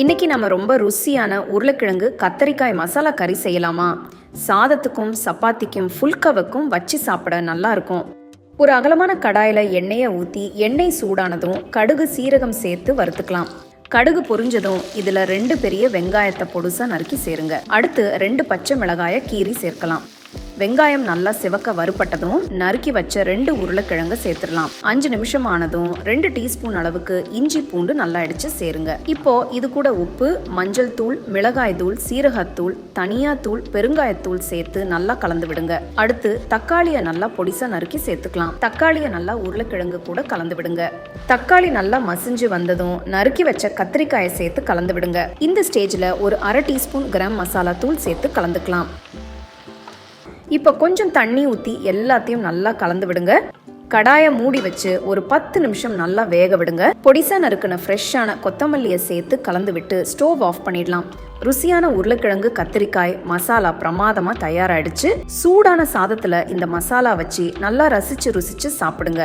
இன்னைக்கு நம்ம ரொம்ப ருசியான உருளைக்கிழங்கு கத்தரிக்காய் மசாலா கறி செய்யலாமா? சாதத்துக்கும் சப்பாத்திக்கும் ஃபுல்கவுக்கும் வச்சு சாப்பிட நல்லா இருக்கும். ஒரு அகலமான கடாயில் எண்ணெயை ஊற்றி எண்ணெய் சூடானதும் கடுகு சீரகம் சேர்த்து வறுத்துக்கலாம். கடுகு பொரிஞ்சதும் இதில் ரெண்டு பெரிய வெங்காயத்தை பொடுசாக நறுக்கி சேருங்க. அடுத்து ரெண்டு பச்சை மிளகாயை கீறி சேர்க்கலாம். வெங்காயம் நல்லா சிவக்க வறுபட்டதும் நறுக்கி வச்ச ரெண்டு உருளைக்கிழங்கு சேர்த்துடலாம். அஞ்சு நிமிஷம் ஆனதும் ரெண்டு டீஸ்பூன் அளவுக்கு இஞ்சி பூண்டு நல்லா அடிச்சு சேருங்க. இப்போ இது கூட உப்பு மஞ்சள் தூள் மிளகாய் தூள் சீரகத்தூள் தனியா தூள் பெருங்காயத்தூள் சேர்த்து நல்லா கலந்து விடுங்க. அடுத்து தக்காளியை நல்லா பொடிசா நறுக்கி சேர்த்துக்கலாம். தக்காளியை நல்லா உருளைக்கிழங்கு கூட கலந்து விடுங்க. தக்காளி நல்லா மசிஞ்சு வந்ததும் நறுக்கி வச்ச கத்திரிக்காயை சேர்த்து கலந்து விடுங்க. இந்த ஸ்டேஜில் ஒரு அரை டீஸ்பூன் கரம் மசாலா தூள் சேர்த்து கலந்துக்கலாம். இப்போ கொஞ்சம் தண்ணி ஊற்றி எல்லாத்தையும் நல்லா கலந்து விடுங்க. கடாயை மூடி வச்சு ஒரு பத்து நிமிஷம் நல்லா வேக விடுங்க. பொடிசா நறுக்கின ஃப்ரெஷ்ஷான கொத்தமல்லியை சேர்த்து கலந்து விட்டு ஸ்டோவ் ஆஃப் பண்ணிடலாம். ருசியான உருளைக்கிழங்கு கத்திரிக்காய் மசாலா பிரமாதமாக தயாராகிடுச்சு சூடான சாதத்தில் இந்த மசாலா வச்சு நல்லா ரசித்து ருசித்து சாப்பிடுங்க.